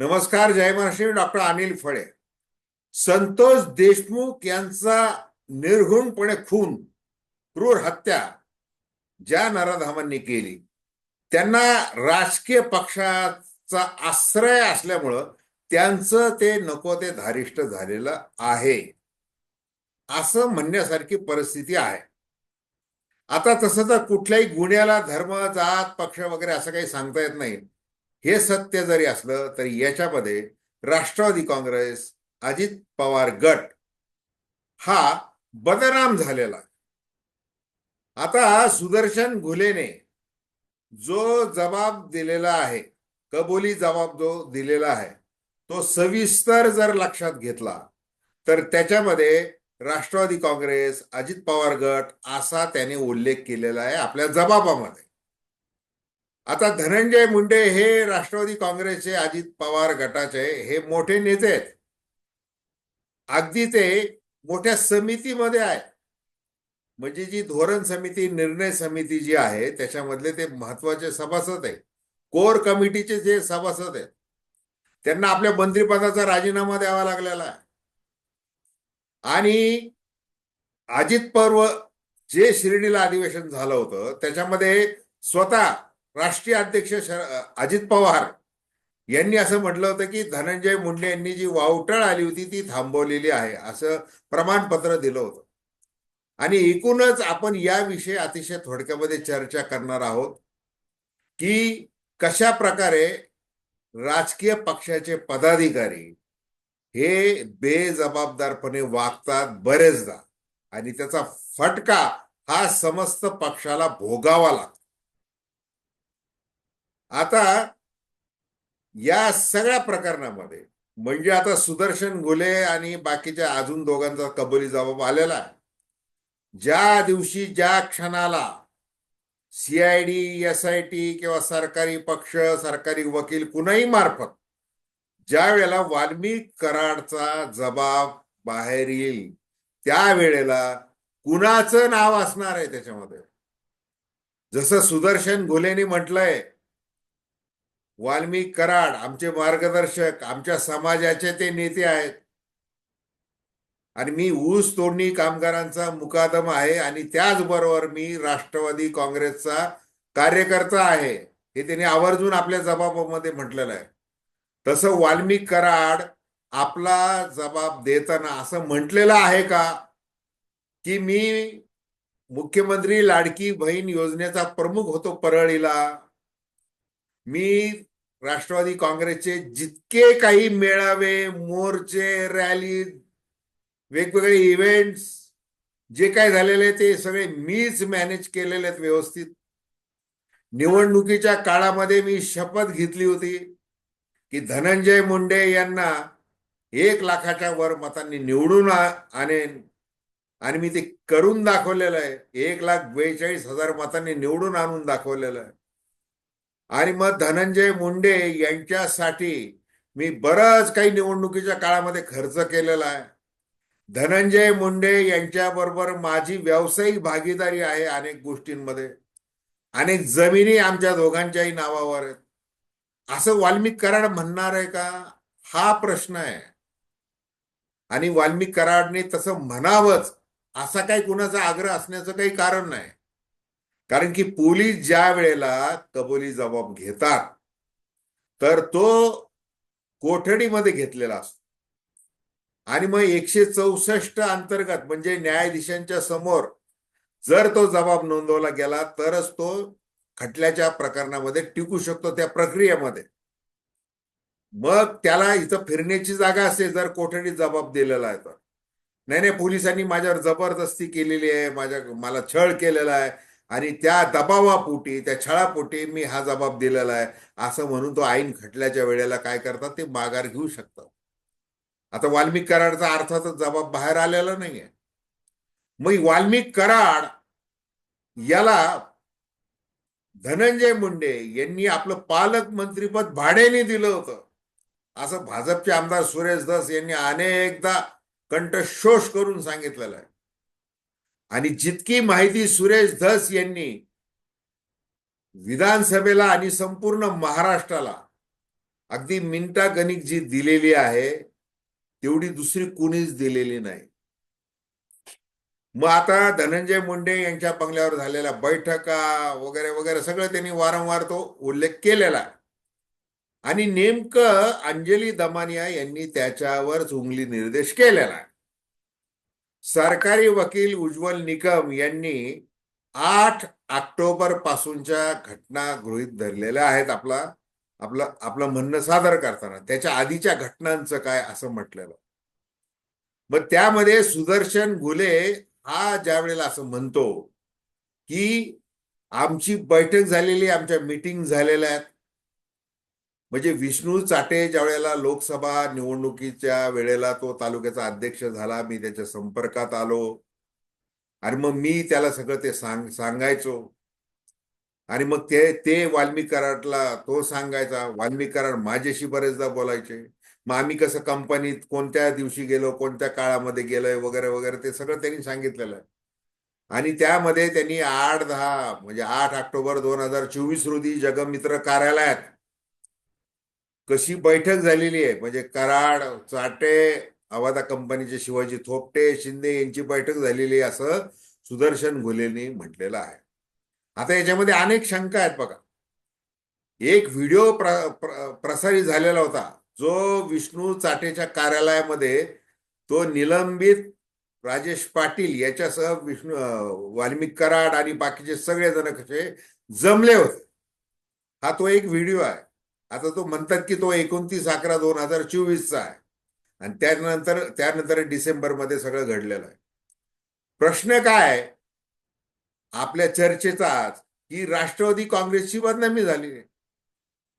नमस्कार जय महाराष्ट्र. डॉक्टर अनिल फळे. संतोष देशमुख यांचा निर्घुणपणे खून क्रूर हत्या ज्या नराधामांनी केली. त्यांना राजकीय पक्षाचा आश्रय असल्यामुळं त्यांचं ते नको ते धारिष्ट झालेलं आहे. असं म्हणण्यासारखी परिस्थिती आहे. आता तसं तर कुठल्याही गुन्ह्याला धर्म जात पक्ष वगैरे असं काही सांगता येत नाही. हे सत्य जरी असलं तरी याच्यामध्ये राष्ट्रवादी काँग्रेस अजित पवार गट हा बदनाम झालेला आता सुदर्शन घुलेने जो जबाब दिलेला आहे कबुली जबाब जो दिलेला आहे तो सविस्तर जर लक्षात घेतला तर त्याच्यामध्ये राष्ट्रवादी काँग्रेस अजित पवार गट असा त्याने उल्लेख केलेला आहे आपल्या जबाबामध्ये. आता धनंजय मुंडे हे राष्ट्रवादी काँग्रेसचे अजित पवार गटाचे हे मोठे नेते आहेत. अगदी ते मोठ्या समितीमध्ये आहे म्हणजे जी धोरण समिती निर्णय समिती जी आहे त्याच्यामधले ते महत्त्वाचे सभासद आहे कोर कमिटीचे जे सभासद आहेत त्यांना आपल्या मंत्रिपदाचा राजीनामा द्यावा लागलेला आहे. आणि अजित पर्व जे शिर्डीला अधिवेशन झालं होतं त्याच्यामध्ये स्वतः राष्ट्रीय अध्यक्ष शर- अजित पवार यांनी असं म्हटलं होतं की धनंजय मुंडे यांनी जी वावटळ आली होती ती थांबवलेली आहे असं प्रमाणपत्र दिलं होतं. आणि एकूणच आपण याविषयी अतिशय थोडक्यामध्ये चर्चा करणार आहोत की कशा प्रकारे राजकीय पक्षाचे पदाधिकारी हे बेजबाबदारपणे वागतात बरेचदा. आणि त्याचा फटका हा समस्त पक्षाला भोगावा लागतो. आता या सगळ्या प्रकरणामध्ये म्हणजे आता सुदर्शन घुले आणि बाकीच्या अजून दोघांचा कबुली जबाब आलेला आहे. ज्या दिवशी ज्या क्षणाला सीआयडी एस आय टी किंवा सरकारी पक्ष सरकारी वकील कुणाही मार्फत ज्या वेळेला वाल्मिक कराडचा जबाब बाहेर येईल त्यावेळेला कुणाचं नाव असणार आहे त्याच्यामध्ये? जसं सुदर्शन घुलेनी म्हटलंय वाल्मिक कराड आमचे मार्गदर्शक आमच्या समाजाचे ते नेते आहेत. आणि मी ऊस तोडणी कामगारांचा मुकादम आहे आणि त्याचबरोबर मी राष्ट्रवादी काँग्रेसचा कार्यकर्ता आहे. हे त्यांनी आवर्जून आपल्या जबाबामध्ये म्हटलेलं आहे. तसं वाल्मिक कराड आपला जबाब देताना असं म्हटलेलं आहे का? की मी मुख्यमंत्री लाडकी बहीण योजनेचा प्रमुख होतो परळीला. मी राष्ट्रवादी काँग्रेसचे जितके काही मेळावे मोर्चे रॅली वेगवेगळे इव्हेंट्स जे काय झालेले ते सगळे मीच मॅनेज केलेले आहेत व्यवस्थित. निवडणुकीच्या काळामध्ये मी शपथ घेतली होती की धनंजय मुंडे यांना एक लाखाच्या वर मतांनी निवडून आणेन. आणि मी ते करून दाखवलेलं आहे. एक लाख बेचाळीस हजार मतांनी निवडून आणून दाखवलेलं आहे. आणि मग धनंजय मुंडे यांच्यासाठी मी बरंच काही निवडणुकीच्या काळामध्ये खर्च केलेला आहे. धनंजय मुंडे यांच्याबरोबर माझी व्यावसायिक भागीदारी आहे अनेक गोष्टींमध्ये. अनेक जमिनी आमच्या दोघांच्याही नावावर आहेत. असं वाल्मिक कराड म्हणणार आहे का? हा प्रश्न आहे. आणि वाल्मिक कराडने तसं म्हणावंच असा काही कुणाचा आग्रह असण्याचं काही कारण नाही. कारण की पोलीस ज्या वेळेला कबुली जबाब घेतात तर तो कोठडीमध्ये घेतलेला असतो. आणि मग एकशे चौसष्ट अंतर्गत म्हणजे न्यायाधीशांच्या समोर जर तो जबाब नोंदवला गेला तरच तो खटल्याच्या प्रकरणामध्ये टिकू शकतो त्या प्रक्रियेमध्ये. मग त्याला इथं फिरण्याची जागा असते जर कोठडीत जबाब दिलेला आहे तर. नाही नाही पोलिसांनी माझ्यावर जबरदस्ती केलेली आहे माझ्या मला छळ केलेला आहे. आणि त्या दबावापोटी त्या छळापोटी मी हा जबाब दिलेला आहे. असं म्हणून तो ऐन खटल्याच्या वेळेला काय करतात ते माघार घेऊ शकतात. आता वाल्मिक कराडचा अर्थातच जबाब बाहेर आलेला नाहीये. मग वाल्मिक कराड याला धनंजय मुंडे यांनी आपलं पालकमंत्रीपद भाड्याने दिलं होतं. असं भाजपचे आमदार सुरेश दास यांनी अनेकदा कंठशोष करून सांगितलेलं आहे. आणि जितकी माहिती सुरेश धस यांनी विधानसभेला आणि संपूर्ण महाराष्ट्राला अगदी मिंटा गणिक जी दिलेली आहे तेवढी दुसरी कुणीच दिलेली नाही. मग आता धनंजय मुंडे यांच्या बंगल्यावर झालेल्या बैठका वगैरे वगैरे सगळं त्यांनी वारंवार तो उल्लेख केलेला. आणि नेमकं अंजली दमानिया यांनी त्याच्यावर उंगली निर्देश केलेला. सरकारी वकील उज्ज्वल निकम यांनी आठ ऑक्टोबर पासूनच्या घटना गृहीत धरलेल्या आहेत आपला आपलं आपलं म्हणणं सादर करताना. त्याच्या आधीच्या घटनांचं काय असं म्हटलेलं. मग त्यामध्ये सुदर्शन घुले हा ज्या वेळेला असं म्हणतो की आमची बैठक झालेली आमच्या मीटिंग झालेल्या आहेत. म्हणजे विष्णू चाटे ज्या वेळेला लोकसभा निवडणुकीच्या वेळेला तो तालुक्याचा अध्यक्ष झाला मी त्याच्या संपर्कात आलो. आणि मग मी त्याला सगळं ते सांग सांगायचो. आणि मग ते ते वाल्मिक कराडला तो सांगायचा वाल्मिक कराड माझ्याशी बरेचदा बोलायचे. मग आम्ही कसं कंपनीत कोणत्या दिवशी गेलो कोणत्या काळामध्ये गेलोय वगैरे वगैरे ते सगळं त्यांनी सांगितलेलं आहे. आणि त्यामध्ये त्यांनी आठ दहा म्हणजे आठ ऑक्टोबर दोन हजार चोवीस रोजी जगमित्र कार्यालयात कशी बैठक झालेली आहे? म्हणजे कराड चाटे आवादा कंपनीचे शिवाजी थोपटे शिंदे यांची बैठक झालेली आहे असं सुदर्शन घुलेंनी म्हटलेलं आहे. आता याच्यामध्ये अनेक शंका आहेत बघा. एक व्हिडिओ प्र, प्र, प्रसारित झालेला होता. जो विष्णू चाटेच्या कार्यालयामध्ये तो निलंबित राजेश पाटील याच्यासह विष्णू वाल्मिक कराड आणि बाकीचे सगळे जण कसे जमले होते. हा तो एक व्हिडिओ आहे. आता तो म्हणतात की तो एकोणतीस अकरा दोन हजार चोवीसचा आहे. आणि त्यानंतर त्यानंतर डिसेंबरमध्ये सगळं घडलेलं आहे. प्रश्न काय? आपल्या चर्चेचा आज की राष्ट्रवादी काँग्रेसची बदनामी झाली.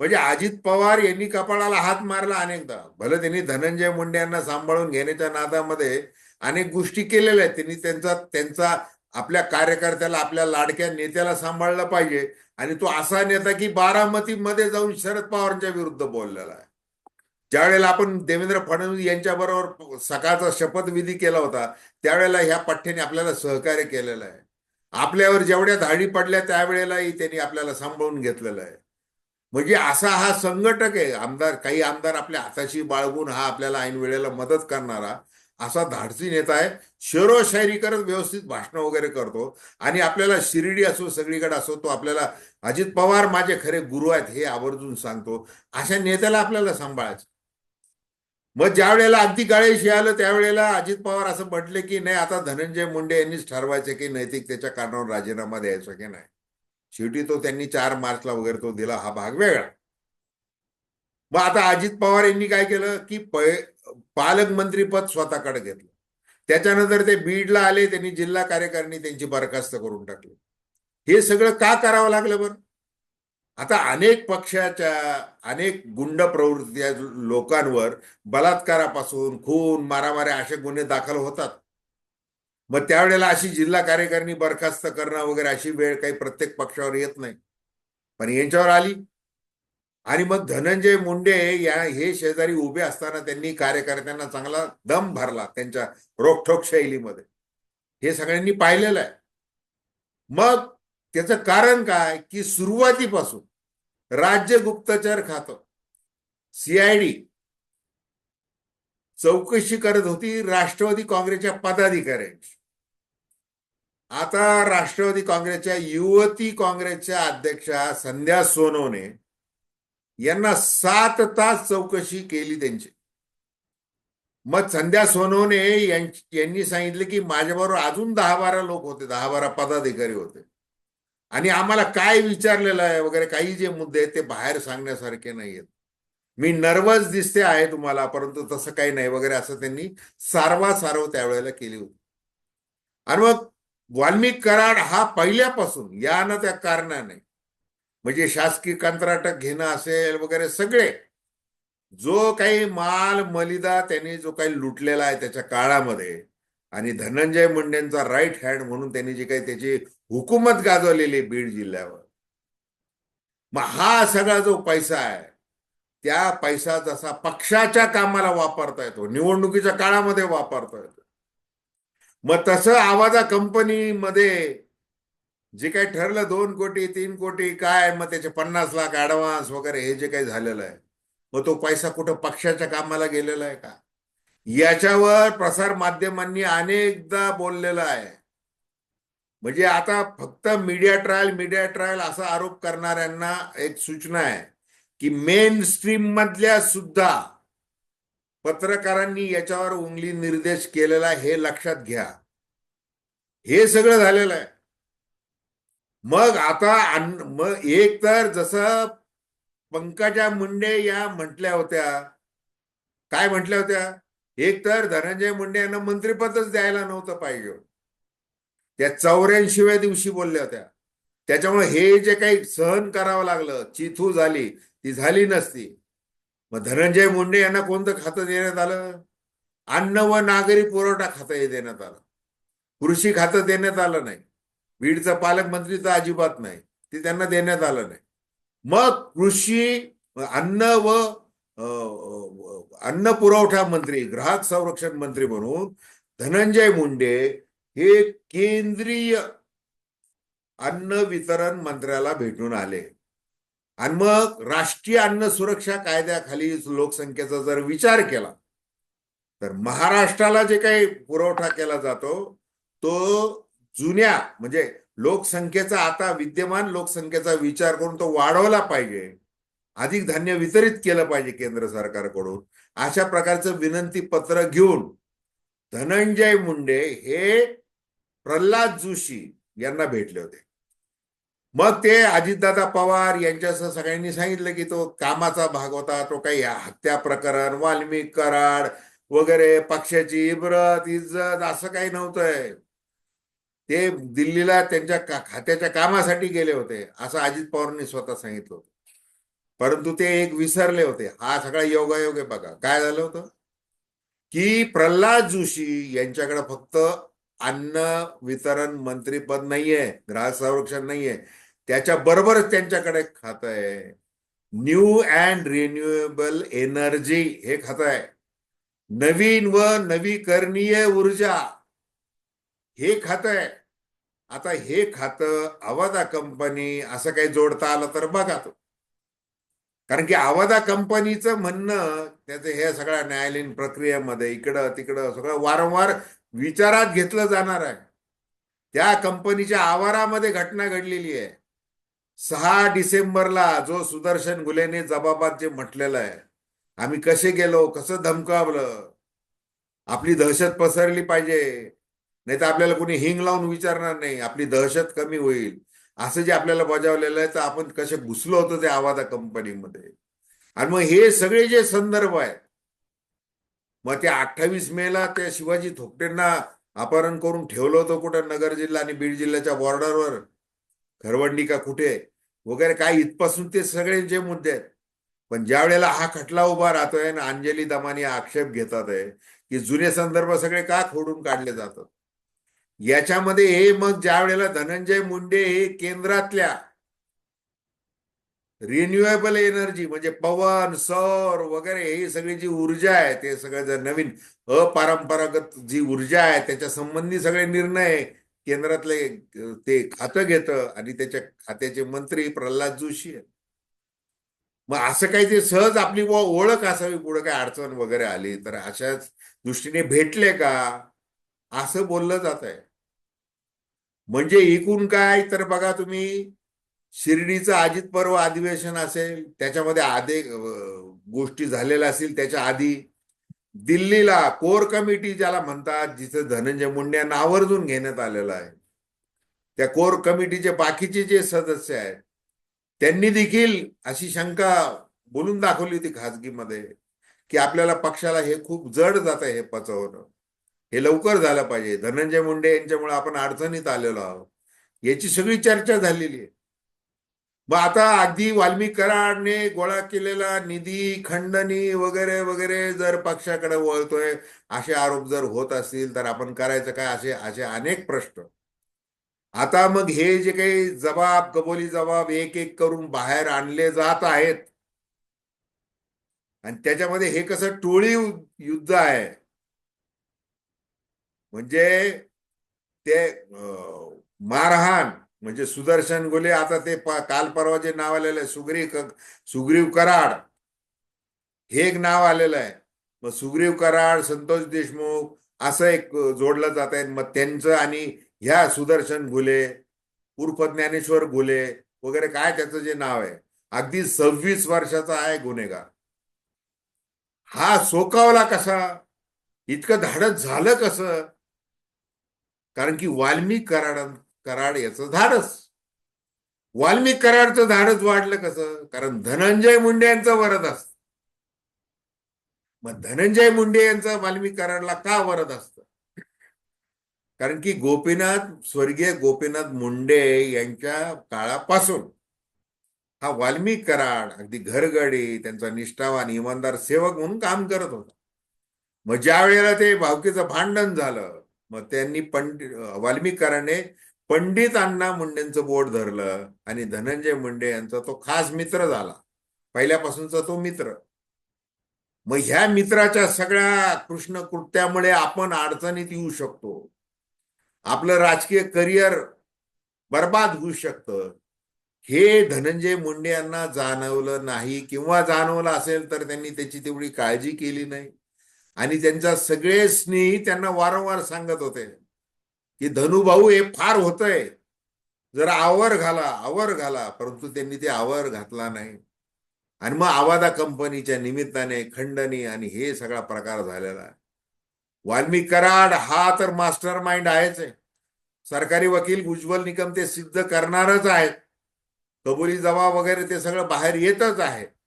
म्हणजे अजित पवार यांनी कपाळाला हात मारला अनेकदा. भले त्यांनी धनंजय मुंडे यांना सांभाळून घेण्याच्या नादामध्ये अनेक गोष्टी केलेल्या आहेत. त्यांनी त्यांचा त्यांचा आपल्या कार्यकर्त्याला आपल्या लाडक्या नेत्याला सांभाळलं पाहिजे. आणि तो असा नेता की बारामतीमध्ये जाऊन शरद पवारांच्या विरुद्ध बोललेला आहे. ज्यावेळेला आपण देवेंद्र फडणवीस यांच्याबरोबर सकाळचा शपथविधी केला होता त्यावेळेला ह्या पठ्ठ्याने आपल्याला सहकार्य केलेलं आहे. आपल्यावर जेवढ्या धाडी पडल्या त्यावेळेलाही त्यांनी आपल्याला सांभाळून घेतलेलं आहे. म्हणजे असा हा संघटक आहे. आमदार काही आमदार आपल्या हाताशी बाळगून हा आपल्याला ऐन वेळेला मदत करणारा असा धाडसी नेता आहे. शेरोशायरी करत व्यवस्थित भाषणं वगैरे करतो. आणि आपल्याला शिर्डी असो सगळीकडे असो तो आपल्याला अजित पवार माझे खरे गुरु आहेत हे आवर्जून सांगतो. अशा नेत्याला आपल्याला सांभाळायचं. मग ज्या वेळेला अगदी गाळेशी आलं त्यावेळेला अजित पवार असं म्हटले की नाही आता धनंजय मुंडे यांनीच ठरवायचं की नैतिकतेच्या कारणावर राजीनामा द्यायचा की नाही. शेवटी तो त्यांनी चार मार्चला वगैरे तो दिला हा भाग वेगळा. मग आता अजित पवार यांनी काय केलं की पालकमंत्रीपद स्वतःकडे घेतलं. त्याच्यानंतर ते बीडला आले त्यांनी जिल्हा कार्यकारिणी त्यांची बरखास्त करून टाकली. हे सगळं का करावं लागलं बरं? आता अनेक पक्षाच्या अनेक गुंड प्रवृत्ती लोकांवर बलात्कारापासून खून मारामाऱ्या असे गुन्हे दाखल होतात. मग त्यावेळेला अशी जिल्हा कार्यकारिणी बरखास्त करणं वगैरे अशी वेळ काही प्रत्येक पक्षावर येत नाही. पण यांच्यावर आली. आणि मग धनंजय मुंडे या हे शेजारी उभे असताना त्यांनी कार्यकर्त्यांना चांगला दम भरला त्यांच्या रोखठोक शैलीमध्ये. हे सगळ्यांनी पाहिलेलं आहे. मग त्याचं कारण काय? की सुरुवातीपासून राज्य गुप्तचर खातं. सीआयडी चौकशी करत होती राष्ट्रवादी काँग्रेसच्या पदाधिकाऱ्यांची. आता राष्ट्रवादी काँग्रेसच्या युवती काँग्रेसच्या अध्यक्षा संध्या सोनवणे यांना सात तास चौकशी केली त्यांची. मग संध्या सोनवणे यांनी सांगितलं की माझ्याबरोबर अजून दहा बारा लोक होते दहा बारा पदाधिकारी होते. आणि आम्हाला काय विचारलेलं आहे वगैरे काही जे मुद्दे आहेत ते बाहेर सांगण्यासारखे नाही आहेत. मी नर्वस दिसते आहे तुम्हाला परंतु तसं काही नाही वगैरे असं त्यांनी सारवा सारव त्यावेळेला केली होती. आणि मग वाल्मिक कराड हा पहिल्यापासून या ना त्या कारणाने म्हणजे शासकीय कंत्राटक घेणं असेल वगैरे सगळे जो काही माल मलिदा त्यांनी जो काही लुटलेला आहे त्याच्या काळामध्ये आणि धनंजय मुंडेंचा राईट हँड म्हणून त्यांनी जे काही त्याची हुकूमत गाजवलेली बीड जिल्ह्यावर. मग हा सगळा जो पैसा आहे त्या पैसा जसा पक्षाच्या कामाला वापरता येतो निवडणुकीच्या काळामध्ये वापरता येतो. मग तसं आवाजा कंपनीमध्ये जे काही ठरलं दोन कोटी तीन कोटी काय मग त्याचे पन्नास लाख ऍडव्हान्स वगैरे हे जे काही झालेलं आहे मग तो पैसा कुठं पक्षाच्या कामाला गेलेला आहे का? याच्यावर प्रसार माध्यमांनी अनेकदा बोललेलं आहे. म्हणजे आता फक्त मीडिया ट्रायल मीडिया ट्रायल असा आरोप करणाऱ्यांना एक सूचना आहे की मेन स्ट्रीम मधल्या सुद्धा पत्रकारांनी याच्यावर उंगली निर्देश केलेला आहे हे लक्षात घ्या. हे सगळं झालेलं आहे. मग आता मग एक तर जसं पंकजा मुंडे या म्हटल्या होत्या. काय म्हटल्या होत्या? एक तर धनंजय मुंडे यांना मंत्रिपदच द्यायला नव्हतं पाहिजे. त्या चौऱ्याऐंशीव्या दिवशी बोलल्या होत्या. त्याच्यामुळे हे जे काही सहन करावं लागलं चिथू झाली ती झाली नसती. मग धनंजय मुंडे यांना कोणतं खातं देण्यात आलं? अन्न व नागरी पुरवठा खातं हे देण्यात आलं. कृषी खातं देण्यात आलं नाही. बीडचं पालकमंत्री तर अजिबात नाही. ते त्यांना देण्यात आलं नाही. मग कृषी अन्न व अन्न पुरवठा मंत्री ग्राहक संरक्षण मंत्री म्हणून धनंजय मुंडे हे केंद्रीय अन्न वितरण मंत्र्याला भेटून आले. आणि मग राष्ट्रीय अन्न सुरक्षा कायद्याखाली लोकसंख्येचा जर विचार केला तर महाराष्ट्राला जे काही पुरवठा केला जातो तो जुन्या म्हणजे लोकसंख्येचा आता विद्यमान लोकसंख्येचा विचार करून तो वाढवला पाहिजे. अधिक धान्य वितरित केलं पाहिजे केंद्र सरकारकडून. अशा प्रकारचं विनंती पत्र घेऊन धनंजय मुंडे हे प्रल्हाद जोशी यांना भेटले होते. मग ते अजितदादा पवार यांच्यासह सगळ्यांनी सांगितलं की तो कामाचा भाग होता तो काही हत्या प्रकरण वाल्मिक कराड वगैरे पक्षाची इब्रत इज्जत असं काही नव्हतंय. ते दिल्लीला त्यांच्या खात्याच्या कामासाठी गेले होते असं अजित पवारांनी स्वतः सांगितलं होतं. परंतु ते एक विसरले होते. हा सगळा योगायोग आहे बघा. काय झालं होतं? की प्रल्हाद जोशी यांच्याकडे फक्त अन्न वितरण मंत्रीपद नाहीये ग्राहक संरक्षण नाहीये. त्याच्या बरोबरच त्यांच्याकडे खातं आहे. न्यू अँड रिन्युएबल एनर्जी हे खातं आहे. नवीन व नवीकरणीय ऊर्जा हे खातं आहे. आता हे खातं आवादा कंपनी असं काही जोडता आलं तर बघा तो. कारण की आवादा कंपनीचं म्हणणं त्याचं हे सगळ्या न्यायालयीन प्रक्रियेमध्ये इकडं तिकडं सगळं वारंवार विचारात घेतलं जाणार आहे. त्या कंपनीच्या आवारामध्ये घटना घडलेली आहे. सहा डिसेंबरला जो सुदर्शन गुलेने जबाबात जे म्हटलेलं आहे. आम्ही कसे गेलो कसं धमकावलं? आपली दहशत पसरली पाहिजे. नाही तर आपल्याला कोणी हिंग लावून विचारणार नाही. आपली दहशत कमी होईल. असं जे आपल्याला बजावलेलं आहे तर आपण कसे घुसलो होतो त्या आवाजा कंपनीमध्ये. आणि मग हे सगळे जे संदर्भ आहेत मग त्या अठ्ठावीस मेला त्या शिवाजी थोपटेंना अपहरण करून ठेवलं होतं कुठं? नगर जिल्हा आणि बीड जिल्ह्याच्या बॉर्डरवर खरवंडी का कुठे? वगैरे काय इथपासून ते सगळे जे मुद्दे आहेत. पण ज्या वेळेला हा खटला उभा राहतोय ना अंजली दमानी आक्षेप घेतात आहे की जुने संदर्भ सगळे का खोडून काढले जातात? याच्यामध्ये हे मग ज्या वेळेला धनंजय मुंडे हे केंद्रातल्या रिन्युएबल एनर्जी म्हणजे पवन सौर वगैरे ही सगळी जी ऊर्जा आहे ते सगळं जर नवीन अपारंपरागत जी ऊर्जा आहे त्याच्या संबंधी सगळे निर्णय केंद्रातले ते खातं घेतं आणि त्याच्या खात्याचे मंत्री प्रल्हाद जोशी आहेत. मग असं काही ते सहज आपली ओळख असावी पुढे काय अडचण वगैरे आली तर अशाच दृष्टीने भेटले का? असं बोललं जात आहे म्हणजे एकूण काय? तर बघा तुम्ही शिर्डीचं अजित पर्व अधिवेशन असेल त्याच्यामध्ये आधे गोष्टी झालेल्या असतील त्याच्या आधी दिल्लीला कोर कमिटी ज्याला म्हणतात जिथं धनंजय मुंडे यांना आवर्जून घेण्यात आलेलं आहे. त्या कोर कमिटीचे बाकीचे जे सदस्य आहेत त्यांनी देखील अशी शंका बोलून दाखवली होती खाजगीमध्ये की आपल्याला पक्षाला हे खूप जड जात आहे हे पचवणं. हे लवकर झालं पाहिजे. धनंजय मुंडे यांच्यामुळे आपण अडचणीत आलेलो आहोत. याची सगळी चर्चा झालेली आहे. मग आता अगदी वाल्मिक कराडने गोळा केलेला निधी खंडणी वगैरे वगैरे जर पक्षाकडे वळतोय असे आरोप जर होत असतील तर आपण करायचं काय? असे असे अनेक प्रश्न. आता मग हे जे काही जबाब कबोली जबाब एक एक करून बाहेर आणले जात आहेत. आणि त्याच्यामध्ये हे कसं टोळी युद्ध आहे. म्हणजे ते मारहाण म्हणजे सुदर्शन गुले आता ते काल परवा जे नाव आलेलं आहे सुग्रीव सुग्रीव कराड हे एक नाव आलेलं आहे. मग सुग्रीव कराड संतोष देशमुख असं एक जोडलं जात आहे. मग त्यांचं आणि ह्या सुदर्शन घुले उर्फ ज्ञानेश्वर घुले वगैरे काय त्याचं जे नाव आहे अगदी सव्वीस वर्षाचा आहे गुन्हेगार. हा सोकावला कसा? इतकं धाडस झालं कसं? कारण की वाल्मिक कराड कराड याचं धाडस. वाल्मिक कराडचं धाडस वाढलं कसं? कारण धनंजय मुंडे यांचं वरद असत. मग धनंजय मुंडे यांचं वाल्मिक कराडला का वरद असतं? कारण की गोपीनाथ स्वर्गीय गोपीनाथ मुंडे यांच्या काळापासून हा वाल्मिक कराड अगदी घरगडी त्यांचा निष्ठावान इमानदार सेवक म्हणून काम करत होता. मग ज्या वेळेला ते भावकीचं भांडण झालं मग त्यांनी पंडित वाल्मिकाराने पंडित अण्णा मुंडेंचं बोट धरलं आणि धनंजय मुंडे यांचा तो खास मित्र झाला. पहिल्यापासूनचा तो मित्र. मग ह्या मित्राच्या सगळ्या कृष्ण कृत्यामुळे आपण अडचणीत येऊ शकतो. आपलं राजकीय करिअर बर्बाद होऊ शकतं. हे धनंजय मुंडे यांना जाणवलं नाही किंवा जाणवलं असेल तर त्यांनी त्याची तेवढी काळजी केली नाही. आणि त्यांचा सगळे स्नेही त्यांना वारंवार सांगत होते. की धनुभाऊ हे फार होतंय. जरा आवर घाला आवर घाला. परंतु त्यांनी ते आवर घातला नाही. आणि मग आवादा कंपनीच्या निमित्ताने खंडणी आणि हे सगळा प्रकार झालेला आहे. कराड हा तर मास्टर माइंड आहेच आहे. सरकारी वकील उज्ज्वल निकम ते सिद्ध करणारच आहेत. कबुली जबाब वगैरे ते सगळं बाहेर येतच आहे.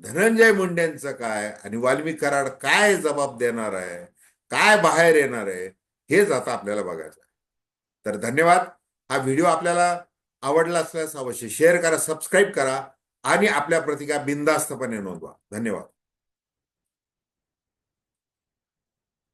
धनंजय मुंडेंचं काय आणि वाल्मिक कराड काय जबाब देणार आहे? काय बाहेर येणार आहे? हेच आता आपल्याला बघायचं आहे. तर धन्यवाद. हा व्हिडिओ आपल्याला आवडला असल्यास अवश्य शेअर करा सबस्क्राईब करा आणि आपल्या प्रतिका बिंदास्तपणे नोंदवा. धन्यवाद.